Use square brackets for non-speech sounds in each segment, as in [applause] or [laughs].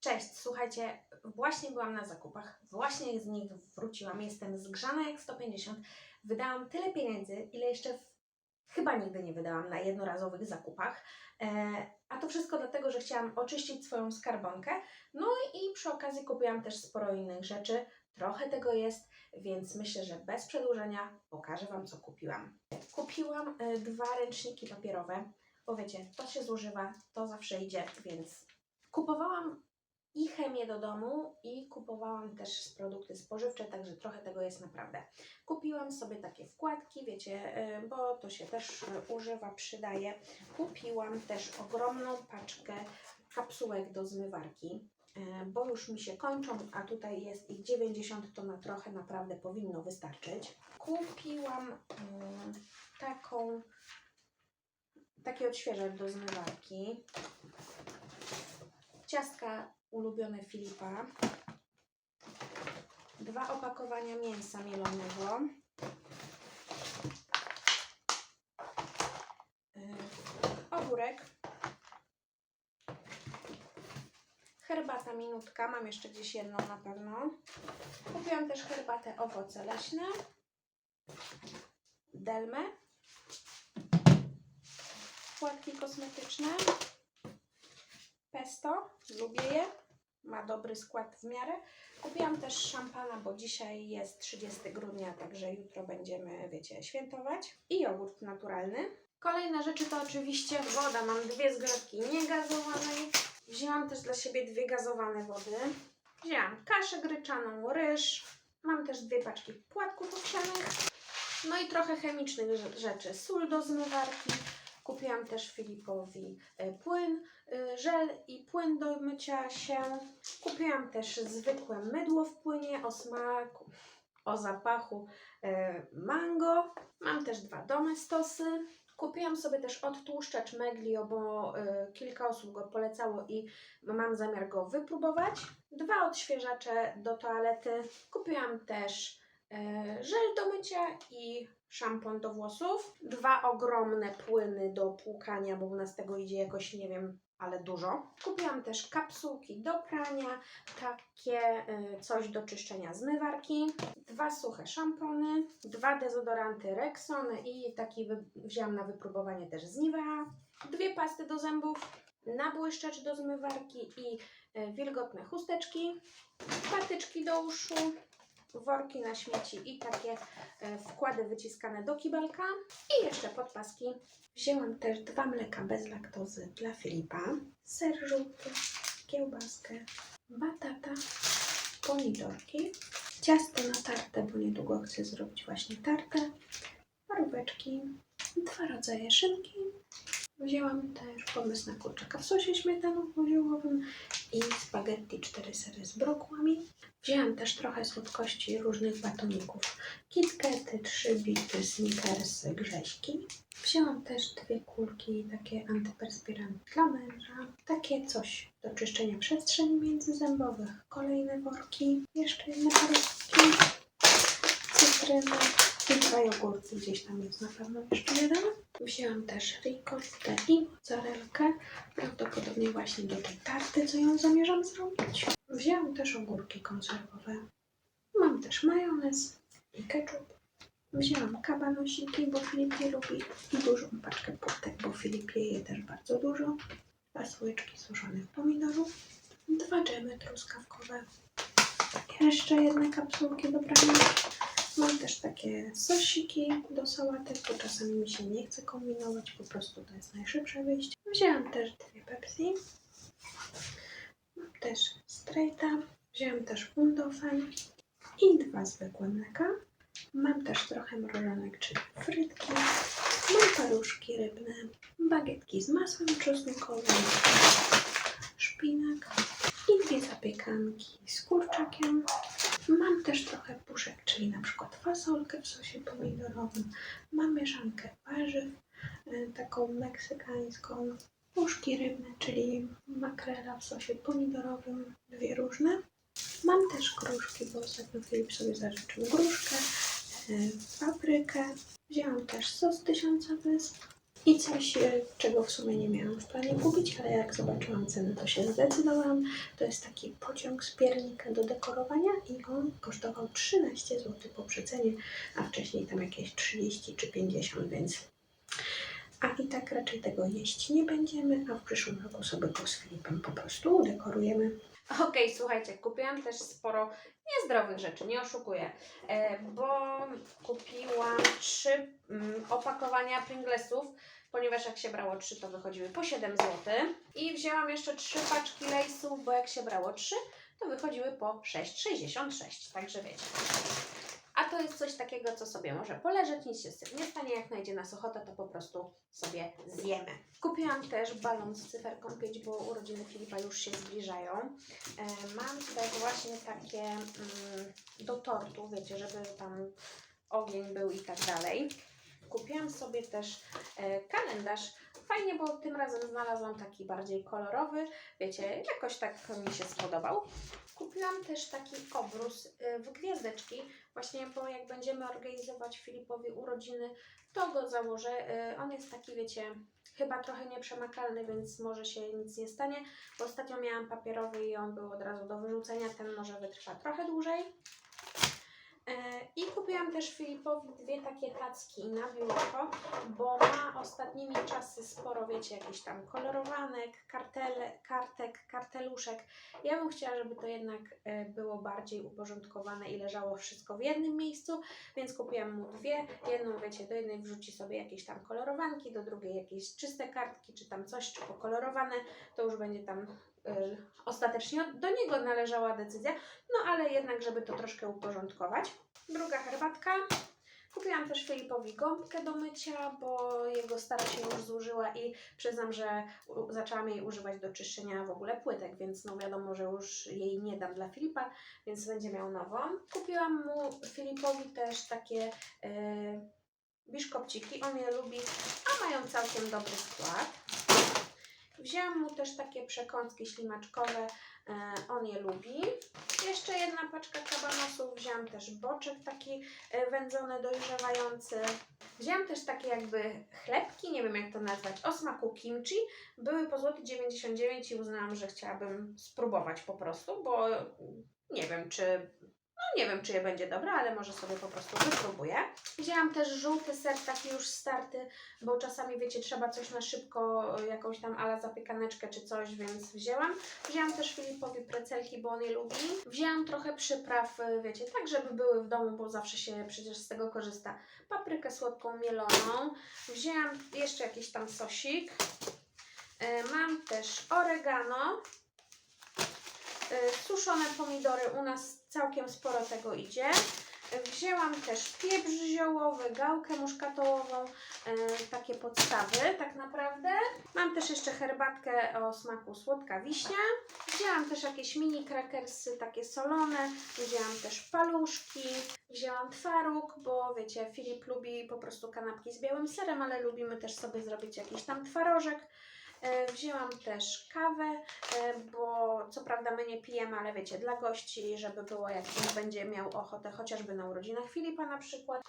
Cześć, słuchajcie, właśnie byłam na zakupach, właśnie z nich wróciłam, jestem zgrzana jak 150. Wydałam tyle pieniędzy, ile jeszcze w, chyba nigdy nie wydałam na jednorazowych zakupach. E, a to wszystko dlatego, że chciałam oczyścić swoją skarbonkę. No i przy okazji kupiłam też sporo innych rzeczy. Trochę tego jest, więc myślę, że bez przedłużenia pokażę Wam, co kupiłam. Kupiłam e, dwa ręczniki papierowe, bo wiecie, to się zużywa, to zawsze idzie, więc kupowałam i chemię do domu i kupowałam też produkty spożywcze, także trochę tego jest naprawdę. Kupiłam sobie takie wkładki, wiecie, y, bo to się też y, używa, przydaje. Kupiłam też ogromną paczkę kapsułek do zmywarki, y, bo już mi się kończą, a tutaj jest ich 90, to na trochę naprawdę powinno wystarczyć. Kupiłam taką, taki odświeżacz do zmywarki. Ciastka ulubione Filipa. Dwa opakowania mięsa mielonego. Yy, Ogórek. Herbata minutka. Mam jeszcze gdzieś jedną na pewno. Kupiłam też herbatę owoce leśne. Delmę. Płatki kosmetyczne pesto, lubię je, ma dobry skład w miarę. Kupiłam też szampana, bo dzisiaj jest 30 grudnia, także jutro będziemy, wiecie, świętować. I jogurt naturalny. Kolejne rzeczy to oczywiście woda. Mam dwie zgrodki niegazowanej. Wzięłam też dla siebie dwie gazowane wody. Wzięłam kaszę gryczaną, ryż. Mam też dwie paczki płatków owsianych. No i trochę chemicznych rze- rzeczy. Sól do zmywarki. Kupiłam też Filipowi e, płyn, e, żel i płyn do mycia się. Kupiłam też zwykłe mydło w płynie o smaku, o zapachu e, mango. Mam też dwa domestosy. Kupiłam sobie też odtłuszczacz Meglio, bo e, kilka osób go polecało i mam zamiar go wypróbować. Dwa odświeżacze do toalety. Kupiłam też żel do mycia i szampon do włosów. Dwa ogromne płyny do płukania, bo u nas tego idzie jakoś, nie wiem, ale dużo. Kupiłam też kapsułki do prania, takie y, coś do czyszczenia zmywarki, dwa suche szampony, dwa dezodoranty Rexon i taki wzięłam na wypróbowanie też z Nivea, dwie pasty do zębów, nabłyszczacz do zmywarki i y, wilgotne chusteczki, patyczki do uszu, worki na śmieci i takie e, wkłady wyciskane do kibelka i jeszcze podpaski. Wzięłam też dwa mleka bez laktozy dla Filipa, ser żółty, kiełbaskę, batata, pomidorki, ciasto na tartę, bo niedługo chcę zrobić właśnie tartę, paróweczki, dwa rodzaje szynki. Wzięłam też pomysł na kurczaka w sosie śmietanowo-ziołowym i spaghetti cztery sery z brokłami. Wzięłam też trochę słodkości różnych batoników. KitKaty, trzy bity, Snickersy, grześki. Wzięłam też dwie kulki, takie antyperspiranty dla męża. Takie coś do czyszczenia przestrzeni międzyzębowych. Kolejne worki, jeszcze jedne parówki, cytryny i dwa jogurty. Gdzieś tam jest na pewno jeszcze jeden. Wzięłam też ricottę i mozzarellkę. Prawdopodobnie właśnie do tej tarty, co ją zamierzam zrobić. Wzięłam też ogórki konserwowe. Mam też majonez i ketchup. Wzięłam kabanosiki, bo Filip je lubi i dużą paczkę płatek, bo Filip je też bardzo dużo. Dwa słyczki suszonych pomidorów, dwa dżemy truskawkowe, jeszcze jedne kapsułki do prania. Mam też takie sosiki do sałatek, bo czasami mi się nie chce kombinować, po prostu to jest najszybsze wyjście. Wzięłam też dwie Pepsi. Mam też straighta. Wzięłam też undofen i dwa zwykłe mleka. Mam też trochę mrożonek, czyli frytki. Mam paruszki rybne, bagietki z masłem czosnkowym, szpinak i dwie zapiekanki z kurczakiem. Mam też trochę puszek, czyli na przykład fasolkę w sosie pomidorowym. Mam mieszankę warzyw, y, taką meksykańską. Puszki rybne, czyli makrela w sosie pomidorowym, dwie różne. Mam też gruszki, bo ostatnio Filip sobie zażyczył gruszkę, y, paprykę. Wzięłam też sos tysiąca wysp, I coś, e, czego w sumie nie miałam w planie kupić, ale jak zobaczyłam cenę, to się zdecydowałam. To jest taki pociąg z piernika do dekorowania i on kosztował 13 zł po przecenie, a wcześniej tam jakieś 30 czy 50, więc... A i tak raczej tego jeść nie będziemy, a w przyszłym roku sobie go z Filipem po prostu udekorujemy. Okej, słuchajcie, kupiłam też sporo niezdrowych rzeczy, nie oszukuję, e, bo kupiłam trzy mm, opakowania Pringlesów, ponieważ jak się brało trzy, to wychodziły po 7 zł. I wzięłam jeszcze trzy paczki Lejsów, bo jak się brało trzy, to wychodziły po 6,66, także wiecie. To jest coś takiego, co sobie może poleżeć, nic się z tym nie stanie. Jak najdzie nas ochota, to po prostu sobie zjemy. Kupiłam też balon z cyferką 5, bo urodziny Filipa już się zbliżają. E, mam tutaj właśnie takie mm, do tortu, wiecie, żeby tam ogień był i tak dalej. Kupiłam sobie też e, kalendarz. Fajnie, bo tym razem znalazłam taki bardziej kolorowy. Wiecie, jakoś tak mi się spodobał. Kupiłam też taki obrus y, w gwiazdeczki, właśnie bo jak będziemy organizować Filipowi urodziny, to go założę. Y, On jest taki, wiecie, chyba trochę nieprzemakalny, więc może się nic nie stanie. Ostatnio miałam papierowy i on był od razu do wyrzucenia, ten może wytrwa trochę dłużej. E, I kupiłam też Filipowi dwie takie tacki na biurko, bo ma ostatnimi czasy sporo, wiecie, jakichś tam kolorowanek, kartele, kartek, karteluszek. Ja bym chciała, żeby to jednak e, było bardziej uporządkowane i leżało wszystko w jednym miejscu, więc kupiłam mu dwie. Jedną, wiecie, do jednej wrzuci sobie jakieś tam kolorowanki, do drugiej jakieś czyste kartki, czy tam coś, czy pokolorowane. To już będzie tam ostatecznie od- do niego należała decyzja, no ale jednak, żeby to troszkę uporządkować. Druga herbatka. Kupiłam też Filipowi gąbkę do mycia, bo jego stara się już zużyła i przyznam, że zaczęłam jej używać do czyszczenia w ogóle płytek, więc no wiadomo, że już jej nie dam dla Filipa, więc będzie miał nową. Kupiłam mu Filipowi też takie yy, biszkopciki, on je lubi, a mają całkiem dobry skład. Wzięłam mu też takie przekąski ślimaczkowe, e, on je lubi. Jeszcze jedna paczka kabanosów, wzięłam też boczek taki e, wędzony, dojrzewający. Wzięłam też takie jakby chlebki, nie wiem jak to nazwać, o smaku kimchi. Były po złoty 99 i uznałam, że chciałabym spróbować po prostu, bo nie wiem czy... No nie wiem, czy je będzie dobre, ale może sobie po prostu wypróbuję. Wzięłam też żółty ser, taki już starty, bo czasami, wiecie, trzeba coś na szybko, jakąś tam ala zapiekaneczkę czy coś, więc wzięłam. Wzięłam też Filipowi precelki, bo on je lubi. Wzięłam trochę przypraw, y, wiecie, tak żeby były w domu, bo zawsze się przecież z tego korzysta. Paprykę słodką mieloną. Wzięłam jeszcze jakiś tam sosik. Y, Mam też oregano. Suszone pomidory, u nas całkiem sporo tego idzie. Wzięłam też pieprz ziołowy, gałkę muszkatołową, e, takie podstawy tak naprawdę. Mam też jeszcze herbatkę o smaku słodka wiśnia. Wzięłam też jakieś mini krakersy, takie solone. Wzięłam też paluszki. Wzięłam twaróg, bo wiecie, Filip lubi po prostu kanapki z białym serem, ale lubimy też sobie zrobić jakiś tam twarożek. E, Wzięłam też kawę, e, bo co prawda my nie pijemy, ale wiecie, dla gości, żeby było jak ktoś będzie miał ochotę, chociażby na urodzinach Filipa na przykład.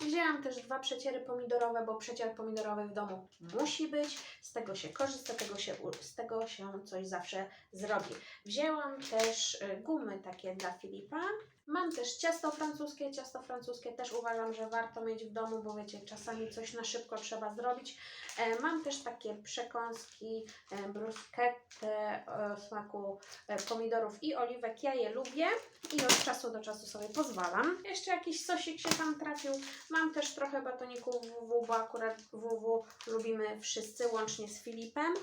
Wzięłam też dwa przeciery pomidorowe, bo przecier pomidorowy w domu musi być. Z tego się korzysta, tego się, z tego się coś zawsze zrobi. Wzięłam też y, gumy takie dla Filipa. Mam też ciasto francuskie. Ciasto francuskie też uważam, że warto mieć w domu, bo wiecie, czasami coś na szybko trzeba zrobić. E, Mam też takie przekąski, e, bruschette o smaku e, pomidorów i oliwek. Ja je lubię i od czasu do czasu sobie pozwalam. Jeszcze jakiś sosik się tam trafił. Mam też trochę batoników WW, bo akurat WW lubimy wszyscy, łącznie z Filipem.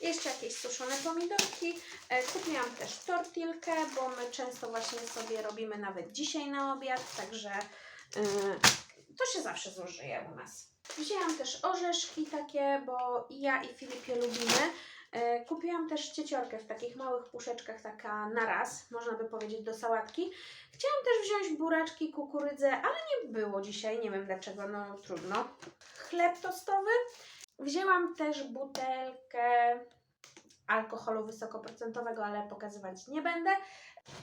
Jeszcze jakieś suszone pomidorki. E, Kupiłam też tortilkę, bo my często właśnie sobie robimy nawet dzisiaj na obiad, także e, to się zawsze zużyje u nas. Wzięłam też orzeszki takie, bo i ja i Filip je lubimy. E, Kupiłam też cieciorkę w takich małych puszeczkach, taka na raz, można by powiedzieć, do sałatki. Chciałam też wziąć buraczki, kukurydzę, ale nie było dzisiaj, nie wiem dlaczego, no trudno. Chleb tostowy. Wzięłam też butelkę alkoholu wysokoprocentowego, ale pokazywać nie będę.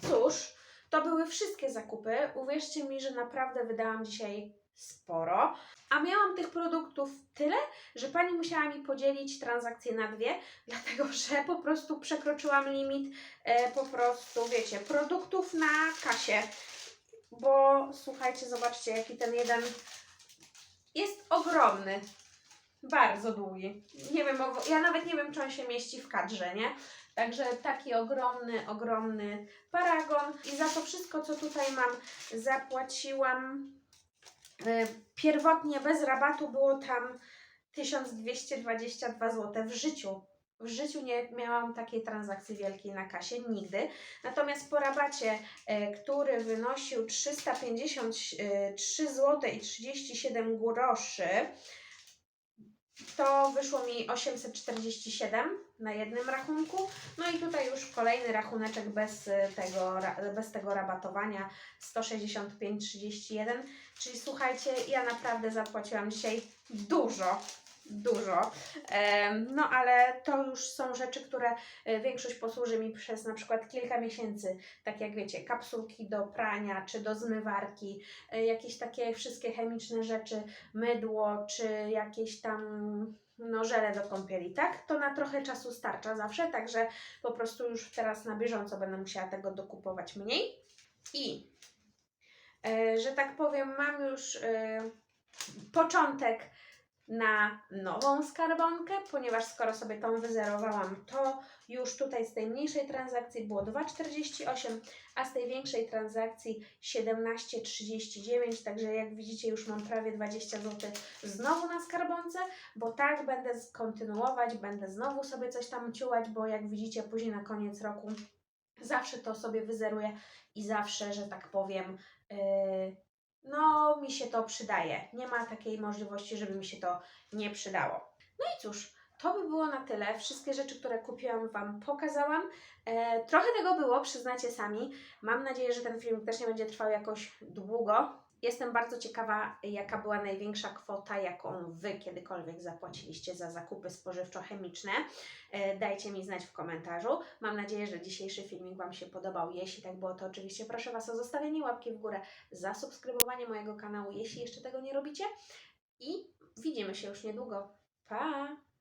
Cóż, to były wszystkie zakupy. Uwierzcie mi, że naprawdę wydałam dzisiaj sporo. A miałam tych produktów tyle, że pani musiała mi podzielić transakcje na dwie, [laughs] dlatego że po prostu przekroczyłam limit e, po prostu, wiecie, produktów na kasie. Bo słuchajcie, zobaczcie, jaki ten jeden jest ogromny. Bardzo długi. Nie wiem, ja nawet nie wiem, czy on się mieści w kadrze, nie? Także taki ogromny, ogromny paragon. I za to wszystko, co tutaj mam, zapłaciłam pierwotnie bez rabatu było tam 1222 zł w życiu. W życiu nie miałam takiej transakcji wielkiej na kasie, nigdy. Natomiast po rabacie, e, który wynosił 353 zł i 37 groszy, to wyszło mi 847 na jednym rachunku. No i tutaj już kolejny rachuneczek bez e, tego, bez tego rabatowania 165,31. Czyli słuchajcie, ja naprawdę zapłaciłam dzisiaj dużo, dużo. No ale to już są rzeczy, które e, większość posłuży mi przez na przykład kilka miesięcy. Tak jak wiecie, kapsułki do prania czy do zmywarki, e, jakieś takie wszystkie chemiczne rzeczy, mydło czy jakieś tam no, żele do kąpieli, tak? To na trochę czasu starcza zawsze, także po prostu już teraz na bieżąco będę musiała tego dokupować mniej. I, e, że tak powiem, mam już e, początek na nową skarbonkę, ponieważ skoro sobie tą wyzerowałam, to już tutaj z tej mniejszej transakcji było 2,48, a z tej większej transakcji 17,39, także jak widzicie już mam prawie 20 zł znowu na skarbonce, bo tak będę kontynuować, będę znowu sobie coś tam ciułać, bo jak widzicie później na koniec roku zawsze to sobie wyzeruję i zawsze, że tak powiem, yy, no mi się to przydaje. Nie ma takiej możliwości, żeby mi się to nie przydało. No i cóż, to by było na tyle. Wszystkie rzeczy, które kupiłam, Wam pokazałam. E, trochę tego było, przyznacie sami. Mam nadzieję, że ten film też nie będzie trwał jakoś długo. Jestem bardzo ciekawa, jaka była największa kwota, jaką Wy kiedykolwiek zapłaciliście za zakupy spożywczo-chemiczne. E, Dajcie mi znać w komentarzu. Mam nadzieję, że dzisiejszy filmik Wam się podobał. Jeśli tak było, to oczywiście proszę Was o zostawienie łapki w górę, zasubskrybowanie mojego kanału, jeśli jeszcze tego nie robicie. I widzimy się już niedługo. Pa!